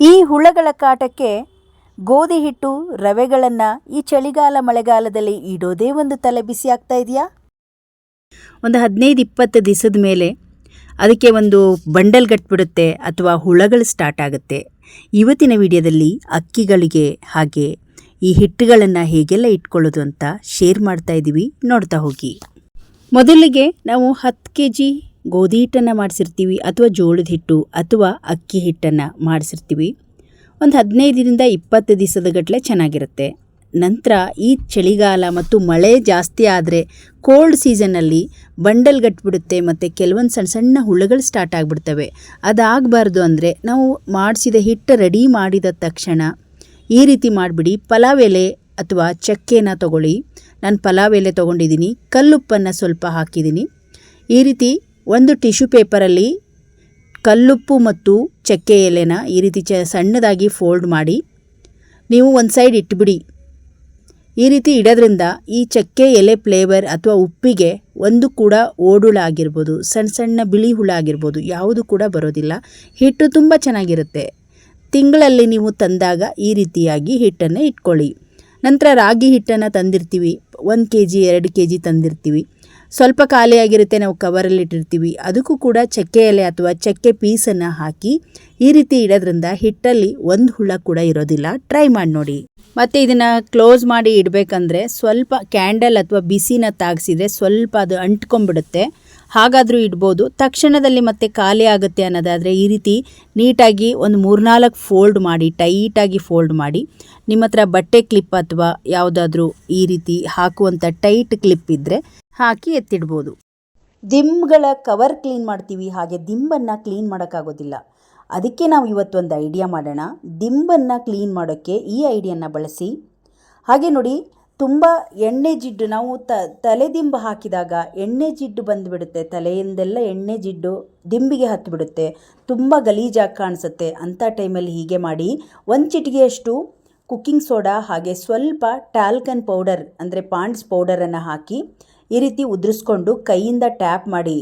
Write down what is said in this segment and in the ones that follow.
ಈ ಹುಳಗಳ ಕಾಟಕ್ಕೆ ಗೋಧಿ ಹಿಟ್ಟು, ರವೆಗಳನ್ನು ಈ ಚಳಿಗಾಲ ಮಳೆಗಾಲದಲ್ಲಿ ಇಡೋದೇ ಒಂದು ತಲೆ ಬಿಸಿ ಆಗ್ತಾ ಇದೆಯಾ? ಒಂದು ಹದಿನೈದು ಇಪ್ಪತ್ತು ದಿವಸದ ಮೇಲೆ ಅದಕ್ಕೆ ಒಂದು ಬಂಡಲ್ ಗಟ್ಬಿಡುತ್ತೆ ಅಥವಾ ಹುಳಗಳು ಸ್ಟಾರ್ಟ್ ಆಗುತ್ತೆ. ಇವತ್ತಿನ ವಿಡಿಯೋದಲ್ಲಿ ಅಕ್ಕಿಗಳಿಗೆ ಹಾಗೆ ಈ ಹಿಟ್ಟುಗಳನ್ನು ಹೇಗೆಲ್ಲ ಇಟ್ಕೊಳ್ಳೋದು ಅಂತ ಶೇರ್ ಮಾಡ್ತಾ ಇದ್ದೀವಿ ನೋಡ್ತಾ ಹೋಗಿ. ಮೊದಲಿಗೆ ನಾವು ಹತ್ತು ಕೆ ಜಿ ಗೋಧಿ ಹಿಟ್ಟನ್ನು ಮಾಡಿಸಿರ್ತೀವಿ ಅಥವಾ ಜೋಳದ ಹಿಟ್ಟು ಅಥವಾ ಅಕ್ಕಿ ಹಿಟ್ಟನ್ನು ಮಾಡಿಸಿರ್ತೀವಿ. ಒಂದು ಹದಿನೈದರಿಂದ ಇಪ್ಪತ್ತು ದಿವಸದ ಗಟ್ಟಲೆ ಚೆನ್ನಾಗಿರುತ್ತೆ. ನಂತರ ಈ ಚಳಿಗಾಲ ಮತ್ತು ಮಳೆ ಜಾಸ್ತಿ ಆದರೆ ಕೋಲ್ಡ್ ಸೀಸನ್ನಲ್ಲಿ ಬಂಡಲ್ ಗಟ್ಬಿಡುತ್ತೆ ಮತ್ತು ಕೆಲವೊಂದು ಸಣ್ಣ ಸಣ್ಣ ಹುಳುಗಳು ಸ್ಟಾರ್ಟ್ ಆಗಿಬಿಡ್ತವೆ. ಅದಾಗಬಾರ್ದು ಅಂದರೆ ನಾವು ಮಾಡಿಸಿದ ಹಿಟ್ಟು ರೆಡಿ ಮಾಡಿದ ತಕ್ಷಣ ಈ ರೀತಿ ಮಾಡಿಬಿಡಿ. ಪಲಾವ್ ಎಲೆ ಅಥವಾ ಚಕ್ಕೆನ ತಗೊಳ್ಳಿ. ನಾನು ಪಲಾವ್ ಎಲೆ ತೊಗೊಂಡಿದ್ದೀನಿ ಕಲ್ಲುಪ್ಪನ್ನು ಸ್ವಲ್ಪ ಹಾಕಿದ್ದೀನಿ ಈ ರೀತಿ ಒಂದು ಟಿಶ್ಯೂ ಪೇಪರಲ್ಲಿ ಕಲ್ಲುಪ್ಪು ಮತ್ತು ಚಕ್ಕೆ ಎಲೆನ ಈ ರೀತಿ ಚ ಸಣ್ಣದಾಗಿ ಫೋಲ್ಡ್ ಮಾಡಿ ನೀವು ಒಂದು ಸೈಡ್ ಇಟ್ಬಿಡಿ. ಈ ರೀತಿ ಇಡೋದ್ರಿಂದ ಈ ಚಕ್ಕೆ ಎಲೆ ಫ್ಲೇವರ್ ಅಥವಾ ಉಪ್ಪಿಗೆ ಒಂದು ಕೂಡ ಓಡುಳ ಆಗಿರ್ಬೋದು ಸಣ್ಣ ಸಣ್ಣ ಬಿಳಿ ಹುಳ ಆಗಿರ್ಬೋದು ಯಾವುದು ಕೂಡ ಬರೋದಿಲ್ಲ. ಹಿಟ್ಟು ತುಂಬ ಚೆನ್ನಾಗಿರುತ್ತೆ. ತಿಂಗಳಲ್ಲಿ ನೀವು ತಂದಾಗ ಈ ರೀತಿಯಾಗಿ ಹಿಟ್ಟನ್ನು ಇಟ್ಕೊಳ್ಳಿ. ನಂತರ ರಾಗಿ ಹಿಟ್ಟನ್ನು ತಂದಿರ್ತೀವಿ, ಒಂದು ಕೆ ಜಿ ಎರಡು ಕೆ ಜಿ ತಂದಿರ್ತೀವಿ. ಸ್ವಲ್ಪ ಖಾಲಿಯಾಗಿರುತ್ತೆ ನಾವು ಕವರಲ್ಲಿ ಇಟ್ಟಿರ್ತೀವಿ. ಅದಕ್ಕೂ ಕೂಡ ಚಕ್ಕೆ ಎಲೆ ಅಥವಾ ಚಕ್ಕೆ ಪೀಸನ್ನು ಹಾಕಿ ಈ ರೀತಿ ಇಡೋದ್ರಿಂದ ಹಿಟ್ಟಲ್ಲಿ ಒಂದು ಹುಳ ಕೂಡ ಇರೋದಿಲ್ಲ. ಟ್ರೈ ಮಾಡಿ ನೋಡಿ. ಮತ್ತು ಇದನ್ನು ಕ್ಲೋಸ್ ಮಾಡಿ ಇಡಬೇಕಂದ್ರೆ ಸ್ವಲ್ಪ ಕ್ಯಾಂಡಲ್ ಅಥವಾ ಬಿಸಿನ ತಾಗಿಸಿದ್ರೆ ಸ್ವಲ್ಪ ಅದು ಅಂಟ್ಕೊಂಡ್ಬಿಡುತ್ತೆ. ಹಾಗಾದರೂ ಇಡ್ಬೋದು. ತಕ್ಷಣದಲ್ಲಿ ಮತ್ತೆ ಖಾಲಿ ಆಗುತ್ತೆ ಅನ್ನೋದಾದರೆ ಈ ರೀತಿ ನೀಟಾಗಿ ಒಂದು ಮೂರ್ನಾಲ್ಕು ಫೋಲ್ಡ್ ಮಾಡಿ ಟೈಟಾಗಿ ಫೋಲ್ಡ್ ಮಾಡಿ. ನಿಮ್ಮ ಹತ್ರ ಬಟ್ಟೆ ಕ್ಲಿಪ್ ಅಥವಾ ಯಾವುದಾದ್ರೂ ಈ ರೀತಿ ಹಾಕುವಂಥ ಟೈಟ್ ಕ್ಲಿಪ್ ಇದ್ದರೆ ಹಾಕಿ ಎತ್ತಿಡ್ಬೋದು. ದಿಂಬ್ಗಳ ಕವರ್ ಕ್ಲೀನ್ ಮಾಡ್ತೀವಿ, ಹಾಗೆ ದಿಂಬನ್ನು ಕ್ಲೀನ್ ಮಾಡೋಕ್ಕಾಗೋದಿಲ್ಲ. ಅದಕ್ಕೆ ನಾವು ಇವತ್ತೊಂದು ಐಡಿಯಾ ಮಾಡೋಣ. ದಿಂಬನ್ನು ಕ್ಲೀನ್ ಮಾಡೋಕ್ಕೆ ಈ ಐಡಿಯನ್ನು ಬಳಸಿ. ಹಾಗೆ ನೋಡಿ, ತುಂಬ ಎಣ್ಣೆ ಜಿಡ್ಡು, ನಾವು ತ, ತಲೆ ದಿಂಬು ಹಾಕಿದಾಗ ಎಣ್ಣೆ ಜಿಡ್ಡು ಬಂದುಬಿಡುತ್ತೆ. ತಲೆಯಿಂದೆಲ್ಲ ಎಣ್ಣೆ ಜಿಡ್ಡು ದಿಂಬಿಗೆ ಹತ್ತಿಬಿಡುತ್ತೆ ತುಂಬ ಗಲೀಜಾಗಿ ಕಾಣಿಸುತ್ತೆ. ಅಂಥ ಟೈಮಲ್ಲಿ ಹೀಗೆ ಮಾಡಿ, ಒಂದು ಚಿಟಿಗೆಯಷ್ಟು ಕುಕ್ಕಿಂಗ್ ಸೋಡಾ ಹಾಗೆ ಸ್ವಲ್ಪ ಟ್ಯಾಲ್ಕನ್ ಪೌಡರ್, ಅಂದರೆ ಪಾಂಡ್ಸ್ ಪೌಡರನ್ನು ಹಾಕಿ ಈ ರೀತಿ ಉದುರಿಸ್ಕೊಂಡು ಕೈಯಿಂದ ಟ್ಯಾಪ್ ಮಾಡಿ.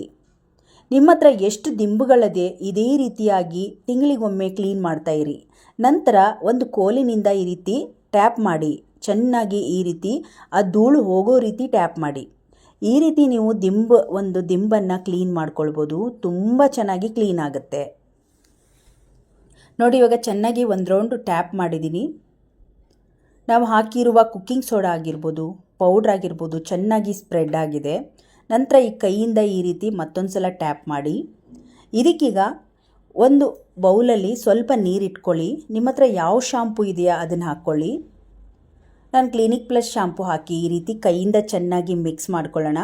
ನಿಮ್ಮ ಹತ್ರ ಎಷ್ಟು ದಿಂಬುಗಳಿದೆ ಇದೇ ರೀತಿಯಾಗಿ ತಿಂಗಳಿಗೊಮ್ಮೆ ಕ್ಲೀನ್ ಮಾಡ್ತಾ ಇರಿ. ನಂತರ ಒಂದು ಕೋಲಿನಿಂದ ಈ ರೀತಿ ಟ್ಯಾಪ್ ಮಾಡಿ. ಚೆನ್ನಾಗಿ ಈ ರೀತಿ ಆ ಧೂಳು ಹೋಗೋ ರೀತಿ ಟ್ಯಾಪ್ ಮಾಡಿ. ಈ ರೀತಿ ನೀವು ದಿಂಬು, ಒಂದು ದಿಂಬನ್ನು ಕ್ಲೀನ್ ಮಾಡ್ಕೊಳ್ಬೋದು. ತುಂಬ ಚೆನ್ನಾಗಿ ಕ್ಲೀನ್ ಆಗುತ್ತೆ. ನೋಡಿ, ಇವಾಗ ಚೆನ್ನಾಗಿ ಒಂದು ರೌಂಡು ಟ್ಯಾಪ್ ಮಾಡಿದ್ದೀನಿ ನಾವು ಹಾಕಿರುವ ಕುಕ್ಕಿಂಗ್ ಸೋಡಾ ಆಗಿರ್ಬೋದು, ಪೌಡ್ರ್ ಆಗಿರ್ಬೋದು ಚೆನ್ನಾಗಿ ಸ್ಪ್ರೆಡ್ ಆಗಿದೆ. ನಂತರ ಈ ಕೈಯಿಂದ ಈ ರೀತಿ ಮತ್ತೊಂದು ಸಲ ಟ್ಯಾಪ್ ಮಾಡಿ. ಇದಕ್ಕೀಗ ಒಂದು ಬೌಲಲ್ಲಿ ಸ್ವಲ್ಪ ನೀರಿಟ್ಕೊಳ್ಳಿ ನಿಮ್ಮ ಹತ್ರ ಯಾವ ಶಾಂಪು ಇದೆಯಾ ಅದನ್ನು ಹಾಕ್ಕೊಳ್ಳಿ. ನಾನು ಕ್ಲಿನಿಕ್ ಪ್ಲಸ್ ಶಾಂಪು ಹಾಕಿ ಈ ರೀತಿ ಕೈಯಿಂದ ಚೆನ್ನಾಗಿ ಮಿಕ್ಸ್ ಮಾಡ್ಕೊಳ್ಳೋಣ.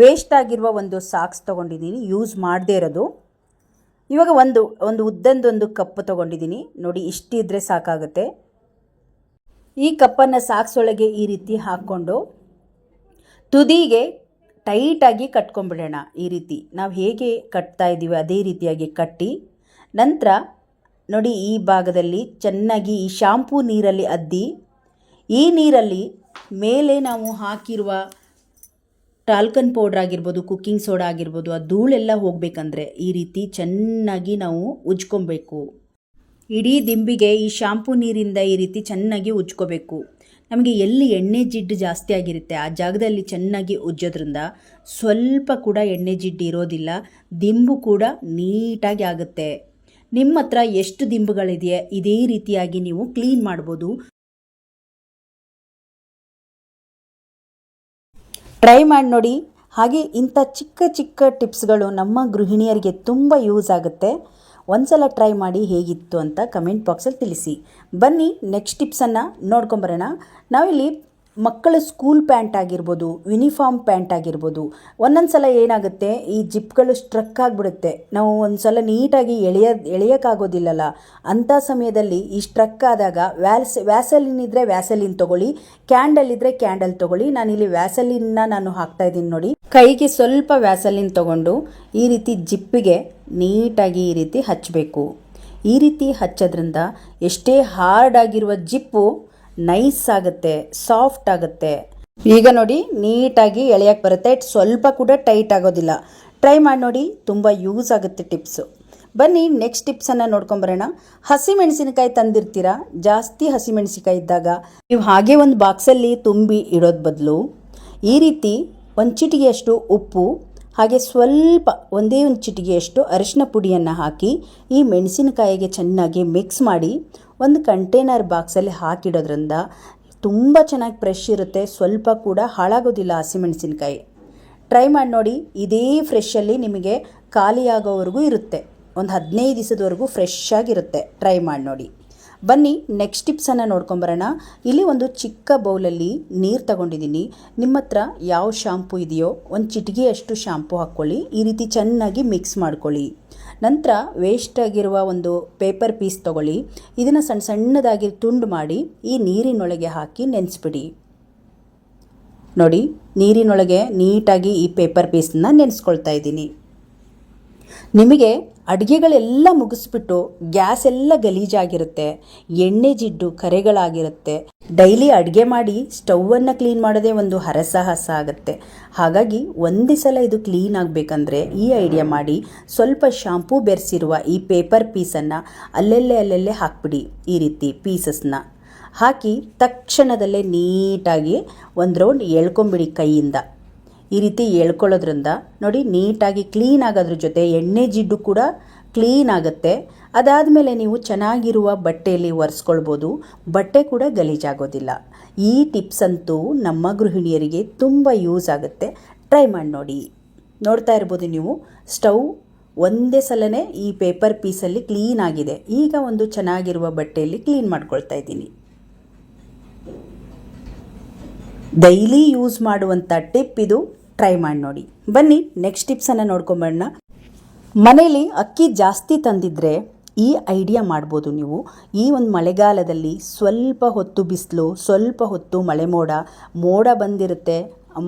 ವೇಸ್ಟ್ ಆಗಿರುವ ಒಂದು ಸಾಕ್ಸ್ ತೊಗೊಂಡಿದ್ದೀನಿ. ಯೂಸ್ ಮಾಡದೇ ಇರೋದು. ಇವಾಗ ಒಂದು ಒಂದು ಉದ್ದಂದೊಂದು ಕಪ್ ತೊಗೊಂಡಿದ್ದೀನಿ. ನೋಡಿ, ಇಷ್ಟಿದ್ರೆ ಸಾಕಾಗುತ್ತೆ. ಈ ಕಪ್ಪನ್ನು ಸಾಕ್ಸೊಳಗೆ ಈ ರೀತಿ ಹಾಕ್ಕೊಂಡು ತುದಿಗೆ ಟೈಟಾಗಿ ಕಟ್ಕೊಂಡ್ಬಿಡೋಣ ಈ ರೀತಿ. ನಾವು ಹೇಗೆ ಕಟ್ತಾ ಇದ್ದೀವಿ ಅದೇ ರೀತಿಯಾಗಿ ಕಟ್ಟಿ ನಂತರ ನೋಡಿ ಈ ಭಾಗದಲ್ಲಿ ಚೆನ್ನಾಗಿ ಈ ಶಾಂಪೂ ನೀರಲ್ಲಿ ಅದ್ದಿ ಈ ನೀರಲ್ಲಿ ಮೇಲೆ ನಾವು ಹಾಕಿರುವ ಟಾಲ್ಕನ್ ಪೌಡ್ರ್ ಆಗಿರ್ಬೋದು ಕುಕ್ಕಿಂಗ್ ಸೋಡಾ ಆಗಿರ್ಬೋದು, ಆ ಧೂಳೆಲ್ಲ ಹೋಗಬೇಕಂದ್ರೆ ಈ ರೀತಿ ಚೆನ್ನಾಗಿ ನಾವು ಉಜ್ಕೊಬೇಕು ಇಡೀ ದಿಂಬಿಗೆ ಈ ಶಾಂಪೂ ನೀರಿಂದ ಈ ರೀತಿ ಚೆನ್ನಾಗಿ ಉಜ್ಕೋಬೇಕು. ನಮಗೆ ಎಲ್ಲಿ ಎಣ್ಣೆ ಜಿಡ್ಡು ಜಾಸ್ತಿ ಆಗಿರುತ್ತೆ, ಆ ಜಾಗದಲ್ಲಿ ಚೆನ್ನಾಗಿ ಉಜ್ಜೋದ್ರಿಂದ ಸ್ವಲ್ಪ ಕೂಡ ಎಣ್ಣೆ ಜಿಡ್ಡು ಇರೋದಿಲ್ಲ, ದಿಂಬು ಕೂಡ ನೀಟಾಗಿ ಆಗುತ್ತೆ. ನಿಮ್ಮ ಹತ್ರ ಎಷ್ಟು ದಿಂಬುಗಳಿದೆಯೇ ಇದೇ ರೀತಿಯಾಗಿ ನೀವು ಕ್ಲೀನ್ ಮಾಡ್ಬೋದು. ಟ್ರೈ ಮಾಡಿ ನೋಡಿ. ಹಾಗೆ ಇಂಥ ಚಿಕ್ಕ ಚಿಕ್ಕ ಟಿಪ್ಸ್ಗಳು ನಮ್ಮ ಗೃಹಿಣಿಯರಿಗೆ ತುಂಬ ಯೂಸ್ ಆಗುತ್ತೆ. ಒಂದ್ಸಲ ಟ್ರೈ ಮಾಡಿ ಹೇಗಿತ್ತು ಅಂತ ಕಮೆಂಟ್ ಬಾಕ್ಸಲ್ಲಿ ತಿಳಿಸಿ. ಬನ್ನಿ ನೆಕ್ಸ್ಟ್ ಟಿಪ್ಸನ್ನು ನೋಡ್ಕೊಂಬರೋಣ. ನಾವಿಲ್ಲಿ ಮಕ್ಕಳ ಸ್ಕೂಲ್ ಪ್ಯಾಂಟ್ ಆಗಿರ್ಬೋದು, ಯೂನಿಫಾರ್ಮ್ ಪ್ಯಾಂಟ್ ಆಗಿರ್ಬೋದು ಒಂದೊಂದು ಸಲ ಏನಾಗುತ್ತೆ, ಈ ಜಿಪ್ಗಳು ಸ್ಟ್ರಕ್ ಆಗಿಬಿಡುತ್ತೆ. ನಾವು ಒಂದು ಸಲ ನೀಟಾಗಿ ಎಳೆಯ, ಎಳೆಯೋಕ್ಕಾಗೋದಿಲ್ಲಲ್ಲ. ಅಂಥ ಸಮಯದಲ್ಲಿ ಈ ಸ್ಟ್ರಕ್ ಆದಾಗ ವ್ಯಾಲ್ಸ್, ವ್ಯಾಸಲಿನ್ ಇದ್ದರೆ ವ್ಯಾಸಲಿನ್ ತೊಗೊಳ್ಳಿ, ಕ್ಯಾಂಡಲ್ ಇದ್ದರೆ ಕ್ಯಾಂಡಲ್ ತೊಗೊಳ್ಳಿ. ನಾನಿಲ್ಲಿ ವ್ಯಾಸಲಿನ್ನ ನಾನು ಹಾಕ್ತಾ ಇದ್ದೀನಿ ನೋಡಿ. ಕೈಗೆ ಸ್ವಲ್ಪ ವ್ಯಾಸಲಿನ್ ತೊಗೊಂಡು ಈ ರೀತಿ ಜಿಪ್ಪಿಗೆ ನೀಟಾಗಿ ಈ ರೀತಿ ಹಚ್ಚಬೇಕು. ಈ ರೀತಿ ಹಚ್ಚೋದ್ರಿಂದ ಎಷ್ಟೇ ಹಾರ್ಡ್ ಆಗಿರುವ ಜಿಪ್ಪು ನೈಸ್ ಆಗುತ್ತೆ ಸಾಫ್ಟ್ ಆಗುತ್ತೆ. ಈಗ ನೋಡಿ, ನೀಟಾಗಿ ಎಳೆಯಕ್ಕೆ ಬರುತ್ತೆ. ಸ್ವಲ್ಪ ಕೂಡ ಟೈಟ್ ಆಗೋದಿಲ್ಲ. ಟ್ರೈ ಮಾಡಿ ನೋಡಿ, ತುಂಬ ಯೂಸ್ ಆಗುತ್ತೆ ಟಿಪ್ಸು ಬನ್ನಿ ನೆಕ್ಸ್ಟ್ ಟಿಪ್ಸನ್ನು ನೋಡ್ಕೊಂಬರೋಣ ಹಸಿಮೆಣಸಿನಕಾಯಿ ತಂದಿರ್ತೀರಾ? ಜಾಸ್ತಿ ಹಸಿಮೆಣಸಿನಕಾಯಿ ಇದ್ದಾಗ ನೀವು ಹಾಗೆ ಒಂದು ಬಾಕ್ಸಲ್ಲಿ ತುಂಬಿ ಇಡೋದು ಬದಲು ಈ ರೀತಿ ಒಂದು ಚಿಟಿಗೆಯಷ್ಟು ಉಪ್ಪು ಹಾಗೆ ಸ್ವಲ್ಪ ಒಂದೇ ಒಂದು ಚಿಟಿಗೆಯಷ್ಟು ಅರಿಶಿನ ಪುಡಿಯನ್ನು ಹಾಕಿ ಈ ಮೆಣಸಿನಕಾಯಿಗೆ ಚೆನ್ನಾಗಿ ಮಿಕ್ಸ್ ಮಾಡಿ ಒಂದು ಕಂಟೈನರ್ ಬಾಕ್ಸಲ್ಲಿ ಹಾಕಿಡೋದ್ರಿಂದ ತುಂಬ ಚೆನ್ನಾಗಿ ಫ್ರೆಶ್ ಇರುತ್ತೆ, ಸ್ವಲ್ಪ ಕೂಡ ಹಾಳಾಗೋದಿಲ್ಲ ಹಸಿಮೆಣಸಿನಕಾಯಿ ಟ್ರೈ ಮಾಡಿ ನೋಡಿ, ಇದೇ ಫ್ರೆಶಲ್ಲಿ ನಿಮಗೆ ಖಾಲಿಯಾಗೋವರೆಗೂ ಇರುತ್ತೆ. ಒಂದು ಹದಿನೈದು ದಿವಸದವರೆಗೂ ಫ್ರೆಶ್ ಆಗಿರುತ್ತೆ. ಟ್ರೈ ಮಾಡಿ ನೋಡಿ. ಬನ್ನಿ ನೆಕ್ಸ್ಟ್ ಟಿಪ್ಸನ್ನು ನೋಡ್ಕೊಂಬರೋಣ ಇಲ್ಲಿ ಒಂದು ಚಿಕ್ಕ ಬೌಲಲ್ಲಿ ನೀರು ತಗೊಂಡಿದ್ದೀನಿ. ನಿಮ್ಮ ಹತ್ರ ಯಾವ ಶಾಂಪು ಇದೆಯೋ, ಒಂದು ಚಿಟಿಗೆಯಷ್ಟು ಶಾಂಪು ಹಾಕ್ಕೊಳ್ಳಿ ಈ ರೀತಿ ಚೆನ್ನಾಗಿ ಮಿಕ್ಸ್ ಮಾಡ್ಕೊಳ್ಳಿ. ನಂತರ ವೇಸ್ಟ್ ಆಗಿರುವ ಒಂದು ಪೇಪರ್ ಪೀಸ್ ತಗೊಳ್ಳಿ. ಇದನ್ನು ಸಣ್ಣ ಸಣ್ಣದಾಗಿ ತುಂಡು ಮಾಡಿ, ಈ ನೀರಿನೊಳಗೆ ಹಾಕಿ ನೆನೆಸ್ಬಿಡಿ. ನೋಡಿ, ನೀರಿನೊಳಗೆ ನೀಟಾಗಿ ಈ ಪೇಪರ್ ಪೀಸನ್ನ ನೆನೆಸ್ಕೊಳ್ತಾ ಇದ್ದೀನಿ. ನಿಮಗೆ ಅಡುಗೆಗಳೆಲ್ಲ ಮುಗಿಸ್ಬಿಟ್ಟು ಗ್ಯಾಸ್ ಎಲ್ಲ ಗಲೀಜಾಗಿರುತ್ತೆ, ಎಣ್ಣೆ ಜಿಡ್ಡು ಕರೆಗಳಾಗಿರುತ್ತೆ. ಡೈಲಿ ಅಡುಗೆ ಮಾಡಿ ಸ್ಟೌವನ್ನು ಕ್ಲೀನ್ ಮಾಡೋದೇ ಒಂದು ಹರಸಾಹಸ ಆಗುತ್ತೆ. ಹಾಗಾಗಿ ಒಂದೇ ಸಲ ಇದು ಕ್ಲೀನ್ ಆಗಬೇಕಂದ್ರೆ ಈ ಐಡಿಯಾ ಮಾಡಿ, ಸ್ವಲ್ಪ ಶಾಂಪೂ ಬೆರೆಸಿರುವ ಈ ಪೇಪರ್ ಪೀಸನ್ನು ಅಲ್ಲೆಲ್ಲೇ ಅಲ್ಲೆಲ್ಲೇ ಹಾಕ್ಬಿಡಿ ಈ ರೀತಿ ಪೀಸಸ್ನ. ಹಾಕಿ ತಕ್ಷಣದಲ್ಲೇ ನೀಟಾಗಿ ಒಂದು ರೌಂಡ್ ಎಳ್ಕೊಂಬಿಡಿ ಕೈಯಿಂದ. ಈ ರೀತಿ ಎಳ್ಕೊಳ್ಳೋದ್ರಿಂದ ನೋಡಿ ನೀಟಾಗಿ ಕ್ಲೀನ್ ಆಗೋದ್ರ ಜೊತೆ ಎಣ್ಣೆ ಜಿಡ್ಡು ಕೂಡ ಕ್ಲೀನ್ ಆಗುತ್ತೆ. ಅದಾದಮೇಲೆ ನೀವು ಚೆನ್ನಾಗಿರುವ ಬಟ್ಟೆಯಲ್ಲಿ ಒರೆಸ್ಕೊಳ್ಬೋದು. ಬಟ್ಟೆ ಕೂಡ ಗಲೀಜಾಗೋದಿಲ್ಲ. ಈ ಟಿಪ್ಸ್ ಅಂತೂ ನಮ್ಮ ಗೃಹಿಣಿಯರಿಗೆ ತುಂಬ ಯೂಸ್ ಆಗುತ್ತೆ. ಟ್ರೈ ಮಾಡಿ ನೋಡಿ. ನೋಡ್ತಾ ಇರ್ಬೋದು ನೀವು ಸ್ಟವ್ ಒಂದೇ ಸಲನೇ ಈ ಪೇಪರ್ ಪೀಸಲ್ಲಿ ಕ್ಲೀನ್ ಆಗಿದೆ. ಈಗ ಒಂದು ಚೆನ್ನಾಗಿರುವ ಬಟ್ಟೆಯಲ್ಲಿ ಕ್ಲೀನ್ ಮಾಡ್ಕೊಳ್ತಾ ಇದ್ದೀನಿ. ಡೈಲಿ ಯೂಸ್ ಮಾಡುವಂಥ ಟಿಪ್ ಇದು. ಟ್ರೈ ಮಾಡಿ ನೋಡಿ. ಬನ್ನಿ ನೆಕ್ಸ್ಟ್ ಟಿಪ್ಸನ್ನು ನೋಡ್ಕೊಂಬರೋಣ. ಮನೇಲಿ ಅಕ್ಕಿ ಜಾಸ್ತಿ ತಂದಿದ್ರೆ ಈ ಐಡಿಯಾ ಮಾಡ್ಬೋದು ನೀವು. ಈ ಒಂದು ಮಳೆಗಾಲದಲ್ಲಿ ಸ್ವಲ್ಪ ಹೊತ್ತು ಬಿಸಿಲು, ಸ್ವಲ್ಪ ಹೊತ್ತು ಮಳೆ ಮೋಡ ಮೋಡ ಬಂದಿರುತ್ತೆ.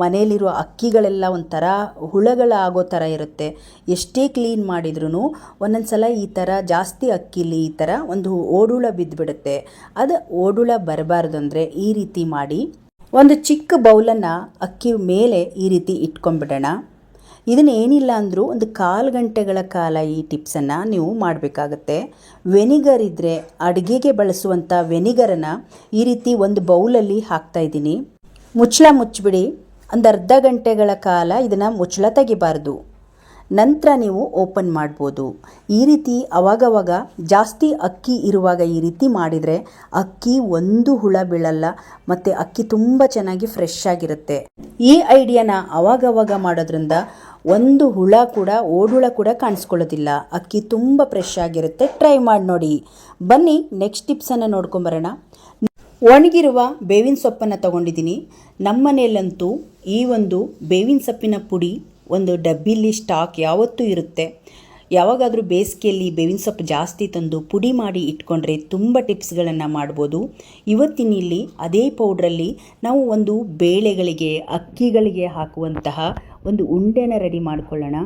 ಮನೆಯಲ್ಲಿರುವ ಅಕ್ಕಿಗಳೆಲ್ಲ ಒಂಥರ ಹುಳಗಳಾಗೋ ಥರ ಇರುತ್ತೆ. ಎಷ್ಟೇ ಕ್ಲೀನ್ ಮಾಡಿದ್ರೂ ಒಂದೊಂದು ಸಲ ಈ ಥರ ಜಾಸ್ತಿ ಅಕ್ಕಿಲಿ ಈ ಥರ ಒಂದು ಓಡುಳ ಬಿದ್ದುಬಿಡುತ್ತೆ ಅದು ಓಡುಳ ಬರಬಾರ್ದು ಅಂದರೆ ಈ ರೀತಿ ಮಾಡಿ. ಒಂದು ಚಿಕ್ಕ ಬೌಲನ್ನು ಅಕ್ಕಿ ಮೇಲೆ ಈ ರೀತಿ ಇಟ್ಕೊಂಡ್ಬಿಡೋಣ. ಇದನ್ನ ಏನಿಲ್ಲ ಅಂದರೂ ಒಂದು ಕಾಲು ಗಂಟೆಗಳ ಕಾಲ ಈ ಟಿಪ್ಸನ್ನು ನೀವು ಮಾಡಬೇಕಾಗತ್ತೆ. ವೆನಿಗರ್ ಇದ್ದರೆ ಅಡುಗೆಗೆ ಬಳಸುವಂಥ ವೆನಿಗರನ್ನು ಈ ರೀತಿ ಒಂದು ಬೌಲಲ್ಲಿ ಹಾಕ್ತಾ ಇದ್ದೀನಿ. ಮುಚ್ಚಳ ಮುಚ್ಚಿಬಿಡಿ. ಒಂದು ಅರ್ಧ ಗಂಟೆಗಳ ಕಾಲ ಇದನ್ನು ಮುಚ್ಚಳ ತೆಗಿಬಾರ್ದು. ನಂತರ ನೀವು ಓಪನ್ ಮಾಡ್ಬೋದು. ಈ ರೀತಿ ಅವಾಗವಾಗ ಜಾಸ್ತಿ ಅಕ್ಕಿ ಇರುವಾಗ ಈ ರೀತಿ ಮಾಡಿದರೆ ಅಕ್ಕಿ ಒಂದು ಹುಳ ಬೀಳಲ್ಲ, ಮತ್ತು ಅಕ್ಕಿ ತುಂಬ ಚೆನ್ನಾಗಿ ಫ್ರೆಶ್ ಆಗಿರುತ್ತೆ. ಈ ಐಡಿಯಾನ ಅವಾಗವಾಗ ಮಾಡೋದ್ರಿಂದ ಒಂದು ಹುಳ ಕೂಡ, ಓಡುಳ ಕೂಡ ಕಾಣಿಸ್ಕೊಳ್ಳೋದಿಲ್ಲ. ಅಕ್ಕಿ ತುಂಬ ಫ್ರೆಶ್ ಆಗಿರುತ್ತೆ. ಟ್ರೈ ಮಾಡಿ ನೋಡಿ. ಬನ್ನಿ ನೆಕ್ಸ್ಟ್ ಟಿಪ್ಸನ್ನು ನೋಡ್ಕೊಂಬರೋಣ. ಒಣಗಿರುವ ಬೇವಿನ ಸೊಪ್ಪನ್ನು ತಗೊಂಡಿದ್ದೀನಿ. ನಮ್ಮ ಈ ಒಂದು ಬೇವಿನ ಸೊಪ್ಪಿನ ಪುಡಿ ಒಂದು ಡಬ್ಬಿಲಿ ಸ್ಟಾಕ್ ಯಾವತ್ತೂ ಇರುತ್ತೆ. ಯಾವಾಗಾದರೂ ಬೇಸಿಗೆಯಲ್ಲಿ ಬೇವಿನ ಸೊಪ್ಪು ಜಾಸ್ತಿ ತಂದು ಪುಡಿ ಮಾಡಿ ಇಟ್ಕೊಂಡ್ರೆ ತುಂಬ ಟಿಪ್ಸ್ಗಳನ್ನು ಮಾಡ್ಬೋದು. ಇವತ್ತಿನಿಲ್ಲಿ ಅದೇ ಪೌಡ್ರಲ್ಲಿ ನಾವು ಒಂದು ಬೇಳೆಗಳಿಗೆ, ಅಕ್ಕಿಗಳಿಗೆ ಹಾಕುವಂತಹ ಒಂದು ಉಂಡೆನ ರೆಡಿ ಮಾಡಿಕೊಳ್ಳೋಣ.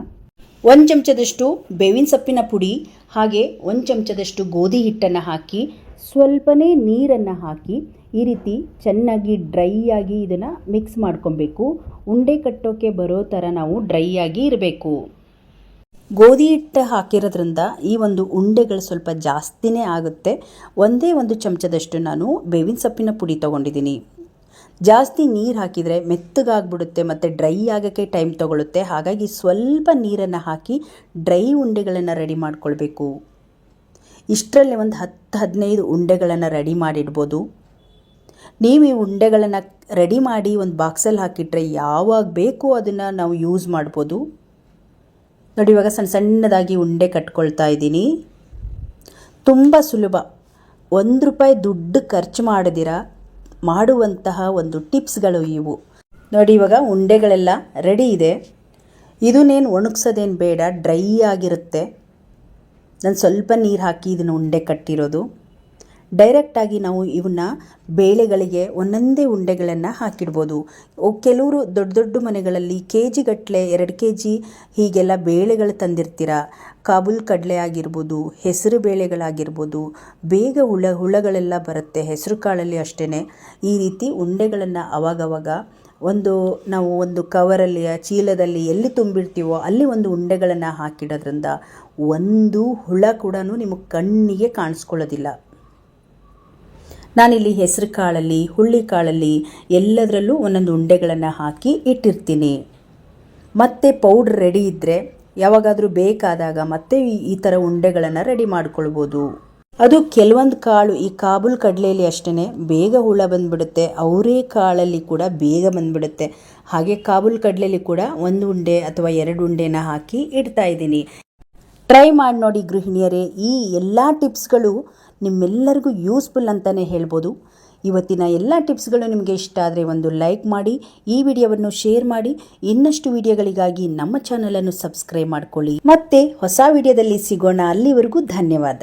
ಒಂದು ಚಮಚದಷ್ಟು ಬೇವಿನ ಸೊಪ್ಪಿನ ಪುಡಿ, ಹಾಗೆ ಒಂದು ಚಮಚದಷ್ಟು ಗೋಧಿ ಹಿಟ್ಟನ್ನು ಹಾಕಿ ಸ್ವಲ್ಪನೇ ನೀರನ್ನು ಹಾಕಿ ಈ ರೀತಿ ಚೆನ್ನಾಗಿ ಡ್ರೈ ಆಗಿ ಇದನ್ನು ಮಿಕ್ಸ್ ಮಾಡ್ಕೊಬೇಕು. ಉಂಡೆ ಕಟ್ಟೋಕ್ಕೆ ಬರೋ ಥರ ನಾವು ಡ್ರೈ ಆಗಿ ಇರಬೇಕು. ಗೋಧಿ ಹಿಟ್ಟು ಹಾಕಿರೋದ್ರಿಂದ ಈ ಒಂದು ಉಂಡೆಗಳು ಸ್ವಲ್ಪ ಜಾಸ್ತಿನೇ ಆಗುತ್ತೆ. ಒಂದೇ ಒಂದು ಚಮಚದಷ್ಟು ನಾನು ಬೇವಿನ ಸೊಪ್ಪಿನ ಪುಡಿ ತೊಗೊಂಡಿದ್ದೀನಿ. ಜಾಸ್ತಿ ನೀರು ಹಾಕಿದರೆ ಮೆತ್ತಗಾಗ್ಬಿಡುತ್ತೆ ಮತ್ತು ಡ್ರೈ ಆಗೋಕ್ಕೆ ಟೈಮ್ ತೊಗೊಳುತ್ತೆ. ಹಾಗಾಗಿ ಸ್ವಲ್ಪ ನೀರನ್ನು ಹಾಕಿ ಡ್ರೈ ಉಂಡೆಗಳನ್ನು ರೆಡಿ ಮಾಡ್ಕೊಳ್ಬೇಕು. ಇಷ್ಟರಲ್ಲಿ ಒಂದು ಹತ್ತು ಹದಿನೈದು ಉಂಡೆಗಳನ್ನು ರೆಡಿ ಮಾಡಿಡ್ಬೋದು. ನೀವು ಈ ಉಂಡೆಗಳನ್ನು ರೆಡಿ ಮಾಡಿ ಒಂದು ಬಾಕ್ಸಲ್ಲಿ ಹಾಕಿಟ್ರೆ ಯಾವಾಗ ಬೇಕು ಅದನ್ನು ನಾವು ಯೂಸ್ ಮಾಡ್ಬೋದು. ನೋಡಿ, ಇವಾಗ ಸಣ್ಣ ಸಣ್ಣದಾಗಿ ಉಂಡೆ ಕಟ್ಕೊಳ್ತಾ ಇದ್ದೀನಿ. ತುಂಬ ಸುಲಭ. ಒಂದು ರೂಪಾಯಿ ದುಡ್ಡು ಖರ್ಚು ಮಾಡಿದಿರ, ಮಾಡುವಂತಹ ಒಂದು ಟಿಪ್ಸ್ಗಳು ಇವು. ನೋಡಿ, ಇವಾಗ ಉಂಡೆಗಳೆಲ್ಲ ರೆಡಿ ಇದೆ. ಇದನ್ನೇನು ಒಣಗ್ಸೋದೇನು ಬೇಡ, ಡ್ರೈ ಆಗಿರುತ್ತೆ. ನಾನು ಸ್ವಲ್ಪ ನೀರು ಹಾಕಿ ಇದನ್ನು ಉಂಡೆ ಕಟ್ಟಿರೋದು. ಡೈರೆಕ್ಟಾಗಿ ನಾವು ಇವನ್ನ ಬೇಳೆಗಳಿಗೆ ಒಂದೊಂದೇ ಉಂಡೆಗಳನ್ನು ಹಾಕಿಡ್ಬೋದು. ಕೆಲವರು ದೊಡ್ಡ ದೊಡ್ಡ ಮನೆಗಳಲ್ಲಿ ಕೆ ಜಿಗಟ್ಟಲೆ ಎರಡು ಕೆ ಜಿ ಹೀಗೆಲ್ಲ ಬೇಳೆಗಳು ತಂದಿರ್ತೀರ? ಕಾಬೂಲ್ ಕಡಲೆ ಆಗಿರ್ಬೋದು, ಹೆಸರು ಬೇಳೆಗಳಾಗಿರ್ಬೋದು, ಬೇಗ ಹುಳ, ಹುಳಗಳೆಲ್ಲ ಬರುತ್ತೆ, ಹೆಸರು ಕಾಳಲ್ಲಿ ಅಷ್ಟೇ ಈ ರೀತಿ ಉಂಡೆಗಳನ್ನು ಅವಾಗವಾಗ ಒಂದು ನಾವು ಒಂದು ಕವರಲ್ಲಿ ಚೀಲದಲ್ಲಿ ಎಲ್ಲಿ ತುಂಬಿರ್ತೀವೋ ಅಲ್ಲಿ ಒಂದು ಉಂಡೆಗಳನ್ನು ಹಾಕಿಡೋದ್ರಿಂದ ಒಂದು ಹುಳ ಕೂಡ ನಿಮಗೆ ಕಣ್ಣಿಗೆ ಕಾಣಿಸ್ಕೊಳ್ಳೋದಿಲ್ಲ. ನಾನಿಲ್ಲಿ ಹೆಸರು ಕಾಳಲ್ಲಿ, ಹುಳ್ಳಿ ಕಾಳಲ್ಲಿ ಎಲ್ಲದರಲ್ಲೂ ಒಂದೊಂದು ಉಂಡೆಗಳನ್ನು ಹಾಕಿ ಇಟ್ಟಿರ್ತೀನಿ. ಮತ್ತೆ ಪೌಡ್ರ್ ರೆಡಿ ಇದ್ದರೆ ಯಾವಾಗಾದರೂ ಬೇಕಾದಾಗ ಮತ್ತೆ ಈ ಥರ ಉಂಡೆಗಳನ್ನು ರೆಡಿ ಮಾಡ್ಕೊಳ್ಬೋದು. ಅದು ಕೆಲವೊಂದು ಕಾಳು ಈ ಕಾಬೂಲ್ ಕಡಲೆಯಲ್ಲಿ ಅಷ್ಟೇ ಬೇಗ ಹುಳ ಬಂದ್ಬಿಡುತ್ತೆ, ಅವರೇ ಕಾಳಲ್ಲಿ ಕೂಡ ಬೇಗ ಬಂದ್ಬಿಡುತ್ತೆ. ಹಾಗೆ ಕಾಬೂಲ್ ಕಡಲೆಯಲ್ಲಿ ಕೂಡ ಒಂದು ಉಂಡೆ ಅಥವಾ ಎರಡು ಉಂಡೆನ ಹಾಕಿ ಇಡ್ತಾ ಇದ್ದೀನಿ. ಟ್ರೈ ಮಾಡಿ ನೋಡಿ ಗೃಹಿಣಿಯರೇ, ಈ ಎಲ್ಲ ಟಿಪ್ಸ್ಗಳು ನಿಮ್ಮೆಲ್ಲರಿಗೂ ಯೂಸ್ಫುಲ್ ಅಂತಲೇ ಹೇಳ್ಬೋದು. ಇವತ್ತಿನ ಎಲ್ಲ ಟಿಪ್ಸ್ಗಳು ನಿಮಗೆ ಇಷ್ಟ ಆದರೆ ಒಂದು ಲೈಕ್ ಮಾಡಿ, ಈ ವಿಡಿಯೋವನ್ನು ಶೇರ್ ಮಾಡಿ, ಇನ್ನಷ್ಟು ವಿಡಿಯೋಗಳಿಗಾಗಿ ನಮ್ಮ ಚಾನಲನ್ನು ಸಬ್ಸ್ಕ್ರೈಬ್ ಮಾಡ್ಕೊಳ್ಳಿ. ಮತ್ತೆ ಹೊಸ ವಿಡಿಯೋದಲ್ಲಿ ಸಿಗೋಣ, ಅಲ್ಲಿವರೆಗೂ ಧನ್ಯವಾದ.